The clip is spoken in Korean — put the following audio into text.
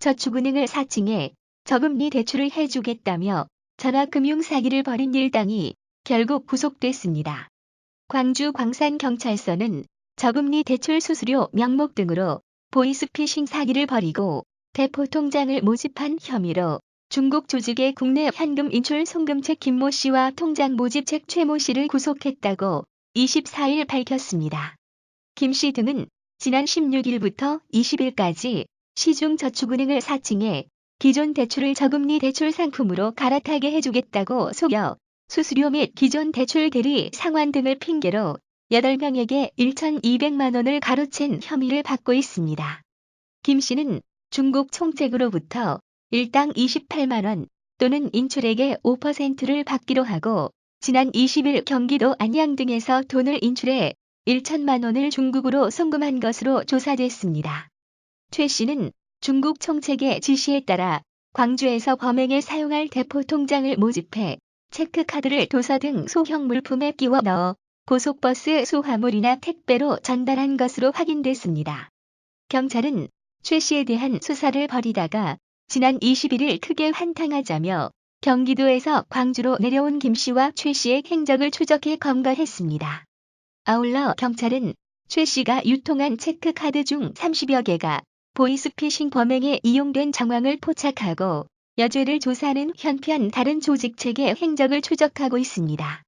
시중저축은행을 사칭해 저금리 대출을 해주겠다며 전화금융 사기를 벌인 일당이 결국 구속됐습니다. 광주 광산경찰서는 저금리 대출 수수료 명목 등으로 보이스피싱 사기를 벌이고 대포 통장을 모집한 혐의로 중국 조직의 국내 현금 인출 송금책 김모 씨와 통장 모집책 최모 씨를 구속했다고 24일 밝혔습니다. 김 씨 등은 지난 16일부터 20일까지 시중저축은행을 사칭해 기존 대출을 저금리 대출 상품으로 갈아타게 해주겠다고 속여 수수료 및 기존 대출 대리 상환 등을 핑계로 8명에게 1,200만 원을 가로챈 혐의를 받고 있습니다. 김 씨는 중국 총책으로부터 일당 28만 원 또는 인출액의 5%를 받기로 하고 지난 20일 경기도 안양 등에서 돈을 인출해 1천만 원을 중국으로 송금한 것으로 조사됐습니다. 최 씨는 중국 총책의 지시에 따라 광주에서 범행에 사용할 대포 통장을 모집해 체크카드를 도서 등 소형 물품에 끼워 넣어 고속버스 소화물이나 택배로 전달한 것으로 확인됐습니다. 경찰은 최 씨에 대한 수사를 벌이다가 지난 21일 크게 한탕하자며 경기도에서 광주로 내려온 김 씨와 최 씨의 행적을 추적해 검거했습니다. 아울러 경찰은 최 씨가 유통한 체크카드 중 30여 개가 보이스피싱 범행에 이용된 정황을 포착하고 여죄를 조사하는 현편 다른 조직책의 행적을 추적하고 있습니다.